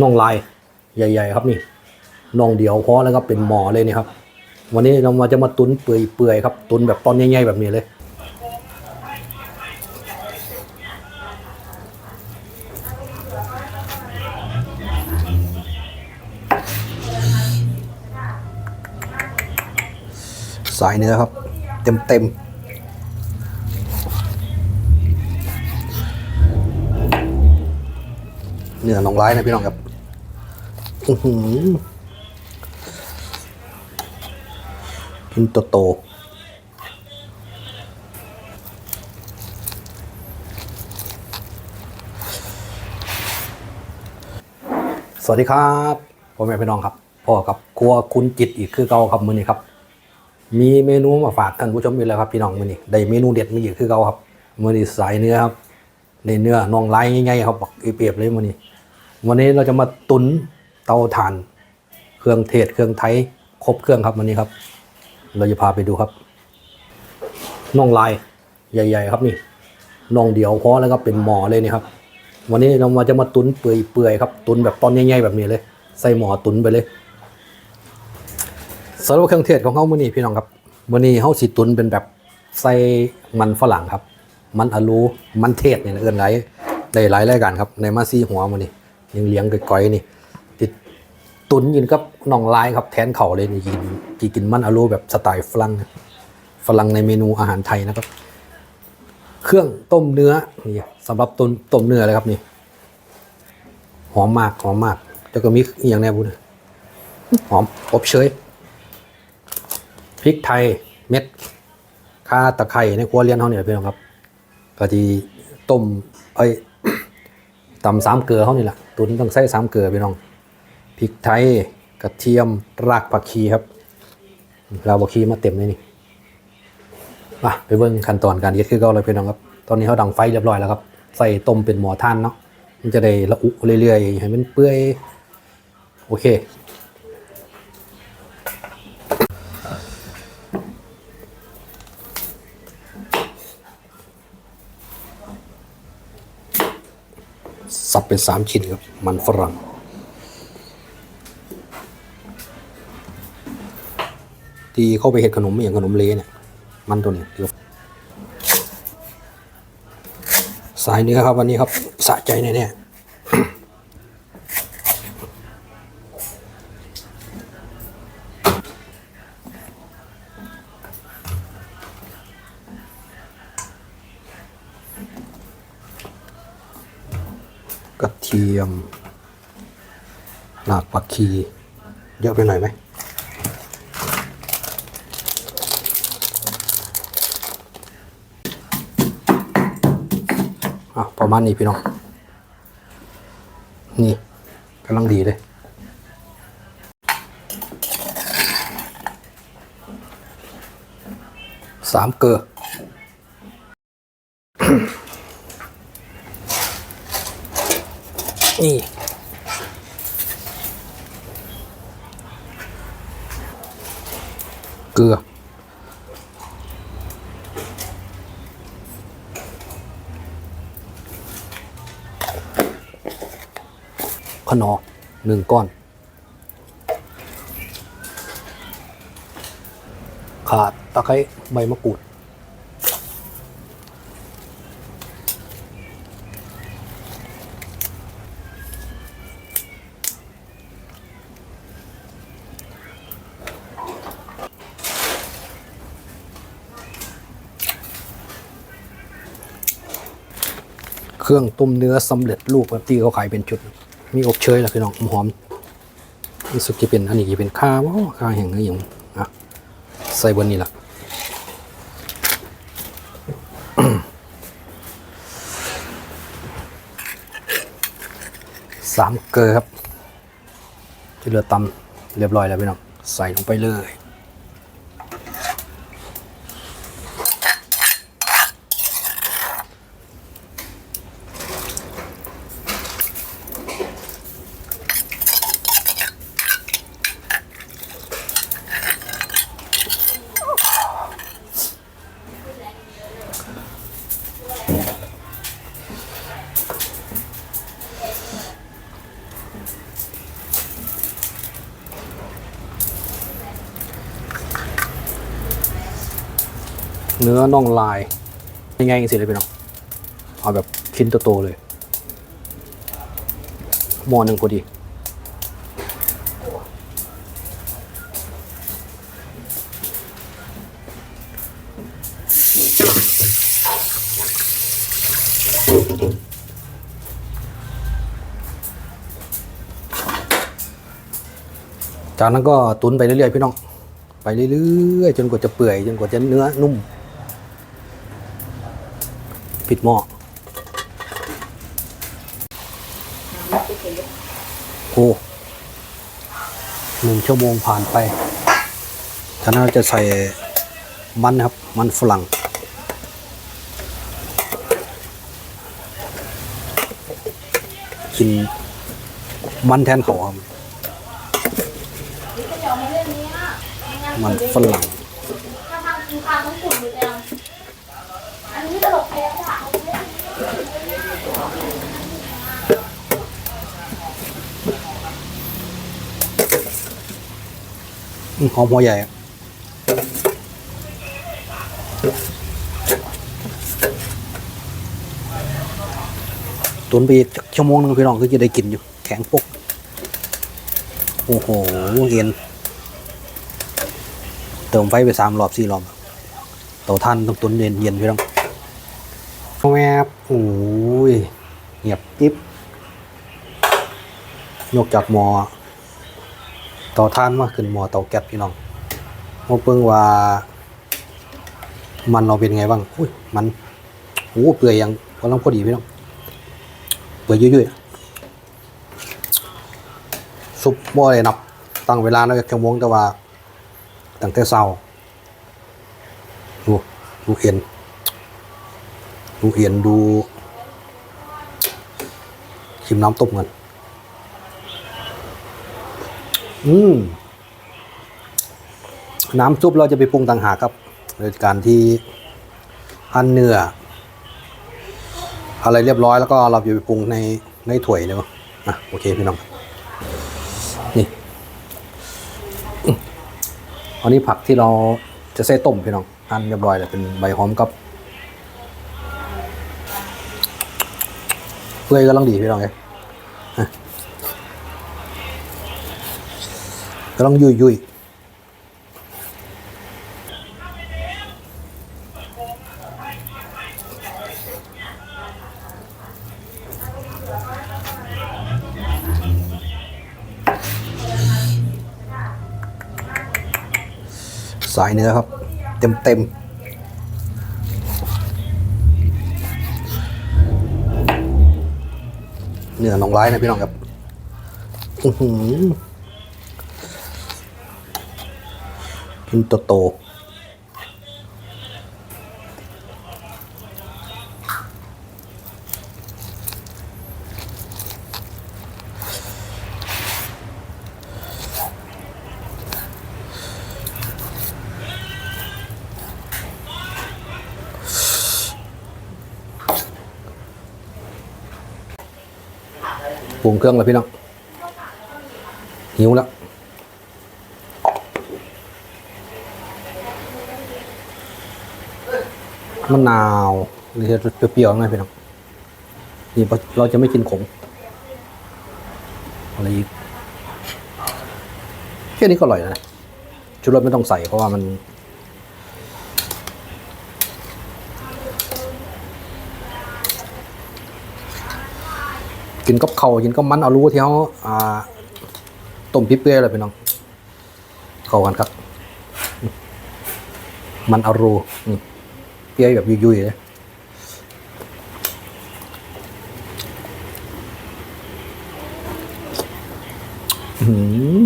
น่องลายใหญ่ ๆ ครับนี่น่องเดียวพอแล้วก็เป็นหมอเลยนี่ครับ วันนี้เรามาจะมาตุนเปื่อยๆครับ ตุนแบบตอนใหญ่ๆแบบนี้เลยสายเนื้อครับ เต็มเต็มๆเนื้อน้องร้ายนะพี่น้องครับ อื้อหือกินโตโตสวัสดีครับพ่อแม่พี่น้องครับพ่อกับครัวคุณจิตอีกคือเก่าครับมือนี้ครับ มีเมนูมาฝากท่านผู้ชมอยู่แล้วครับพี่น้องมือนี้ได้เมนูเด็ดมาอีกคือเก่าครับมือนี้สายเนื้อครับในเนื้อน่องลายง่ายๆครับบักอีเปรียบเลยมือนี้ วันนี้เราจะมาตุน เตาถ่าน เครื่องเทศเครื่องไทยครบเครื่องครับวันนี้ครับ เราจะพาไปดูครับน่องลายใหญ่ ๆ ครับนี่น่องเดียวพอแล้วก็เป็นหมอเลยนี่ครับ วันนี้เรามาจะมาตุนเปื่อยๆครับ ตุนแบบตอนใหญ่ๆแบบนี้เลย ใส่หมอตุนไปเลยสำหรับเครื่องเทศของเขาเมื่อนี้พี่น้องครับมื่อนี้เขาสิตุนเป็นแบบใส่มันฝรั่งครับ มันอะลูมันเทศเนี่ยนะเอินไรได้หลายรายการครับในมาซี่หัวมื่อนี้ยังเลี้ยงก้อยๆนี่ ตุนยินกับน่องลายครับแทนเข่าเลยนี่กินกินกินมันอะลูแบบสไตล์ฝรั่งฝรั่งในเมนูอาหารไทยนะครับ เครื่องต้มเนื้อนี่สำหรับต้มต้มเนื้อเลยครับนี่หอมมากหอมมากแล้วก็มีอย่างแน่บุญหอมอบเชยพริกไทยเม็ดข่าตะไคร้ในครัวเรือนเขาเนี่ยพี่น้องครับก็ที่ต้มเอ้ตำสามเกลือเขานี่แหละตุนต้องใส่สามเกลือพี่น้อง พริกไทย กระเทียม รากผักชีครับ เราบักชีมาเต็มเลยนี่มาไปเบิ่งขั้นตอนการเย็ดคือเก็เลยพี่น้องครับ ตอนนี้เขาดังไฟเรียบร้อยแล้วครับ ใส่ต้มเป็นหมอท่านเนาะ มันจะได้ละอุเรื่อยๆ ให้มันเปื่อย โอเคสับเป็นสามชิ้นครับ มันฝรั่ง ที่เข้าไปเห็ดขนมอย่างขนมเละเนี่ยมันตัวเนี้ยที่ว่าสายเนื้อครับวันนี้ครับสะใจแน่ๆกระเทียมหลากผักชีเยอะไปหน่อยไหม ประมาณนี้พี่น้อง นี่กำลังดีเลย สามเกลือนี่เกลือ ขนอหนึ่งก้อน ขาดตะไคร้ใบมะกรูดเครื่องต้มเนื้อสำเร็จรูปที่เขาขายเป็นชุด มีอบเชยแล้วพี่น้องหอมนี่สุดจะเป็นอันนี้จะเป็นข้าวข้าวแห้งอะไรอย่างอะใส่บนนี้ละสามเกลือครับที่เหลือตำเรียบร้อยแล้วพี่น้องใส่ลงไปเลย เนื้อน่องลายง่ายๆสิเลยพี่น้องเอาแบบชิ้นโตๆเลย มอหนึ่งพอดี จากนั้นก็ตุนไปเรื่อยๆพี่น้อง ไปเรื่อยๆจนกว่าจะเปื่อย จนกว่าจะเนื้อนุ่ม ปิดหม้อโอ้หนึ่งชั่วโมงผ่านไปจากนั้นเราจะใส่มันนะครับ มันฝรั่งกินมันแทนเขาครับ มันฝรั่งถ้าทำกินข้าวต้องกลุ่มเลยจังอันนี้ตลกแพ้ค่ะอืมหอมหัวใหญ่ตุนไปชั่วโมงนึงพี่น้องก็จะได้กินอยู่ แข็งปุ๊กโอ้โหเย็น เติมไฟไปสามรอบสี่รอบเตาท่านต้องตุนเย็นเย็นพี่น้องแวบโอ้ยเงียบจิ๊บยกจากหมอเตาท่านมาขึ้นหมอเตาแก๊สพี่น้องมาเพิ่งว่า มันเราเป็นไงบ้างอุ้ยมันโอ้เปื่อยยังกำลังพอดีพี่น้องเปื่อยยุ่ยๆซุปบ่ได้นับตั้งเวลาแล้วชั่วโมงแต่ว่า ตั้งแต่เช้าดูดูเอ็นดูเอ็นดูชิมน้ำต้มกันอืมน้ำซุปเราจะไปปรุงต่างหากครับโดยการที่หั่นเนื้ออะไรเรียบร้อยแล้วก็เราจะไปปรุงในในถ้วยเลยมั้งอะโอเคพี่น้อง อันนี้ผักที่เราจะใส่ต้มพี่น้องหั่นเรียบร้อยแล้วเป็นใบหอมกับเปื่อยก็ลังดีพี่น้องไงกำลังยุยยุย สายเนื้อครับ เต็มเต็มเนื้อน้องร้ายนะพี่น้องครับอื้อหือกินโตโต รุงเครื่องแล้วพี่น้องหิวแล้วมะนาวหรือจะเปรี้ยวๆหน่อยพี่น้องนี่เราจะไม่กินขมอะไรอีกแค่นี้ก็อร่อยแล้วนะชุดรสไม่ต้องใส่เพราะว่ามัน กินกับเขากินกับมันเอารู้ที่เขาอ่าต้มพริกเปรี้ยวเลยพี่น้องเข้ากันครับ มันอารูเปรี้ยวแบบยุ่ยๆเลยอื้อหือ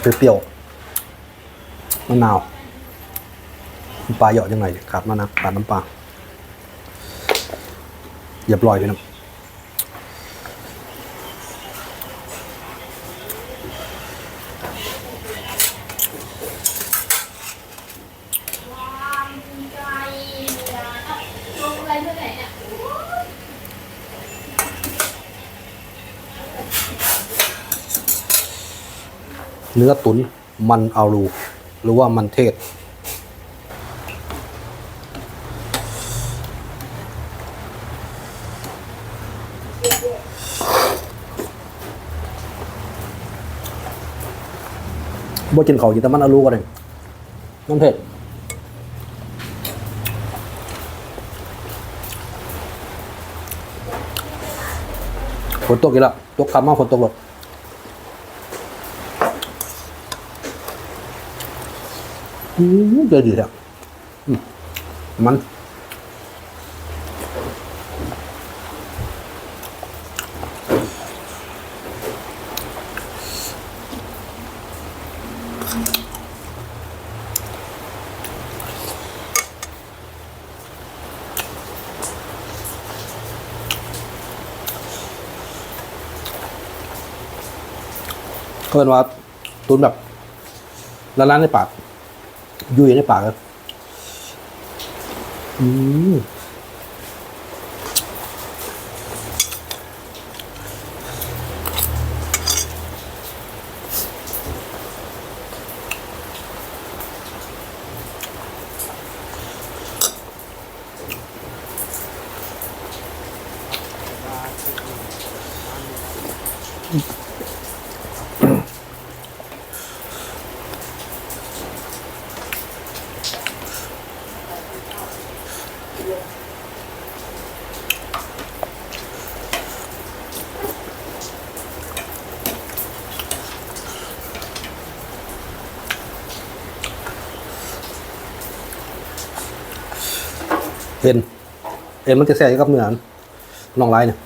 เปรี้ยวๆมะนาวปลาเหยาะยังไงขาดมะนาวขาดน้ำปลาเรียบร้อยพี่น้อ เนื้อตุนมันอารูหรือว่ามันเทศ บ่กินเขากินแต่มันอารูก็ได้มันเผ็ด ฝนตกอีกแล้วตกคำมากฝนตกหลดอืมเจอดีแล้วมัน เกินว่าตุนแบบละล้านในปาก ยุยในปากเลยอืมเห็น เอ็นมันจะแสบอยู่กับเนื้อลองไล่เนี่ย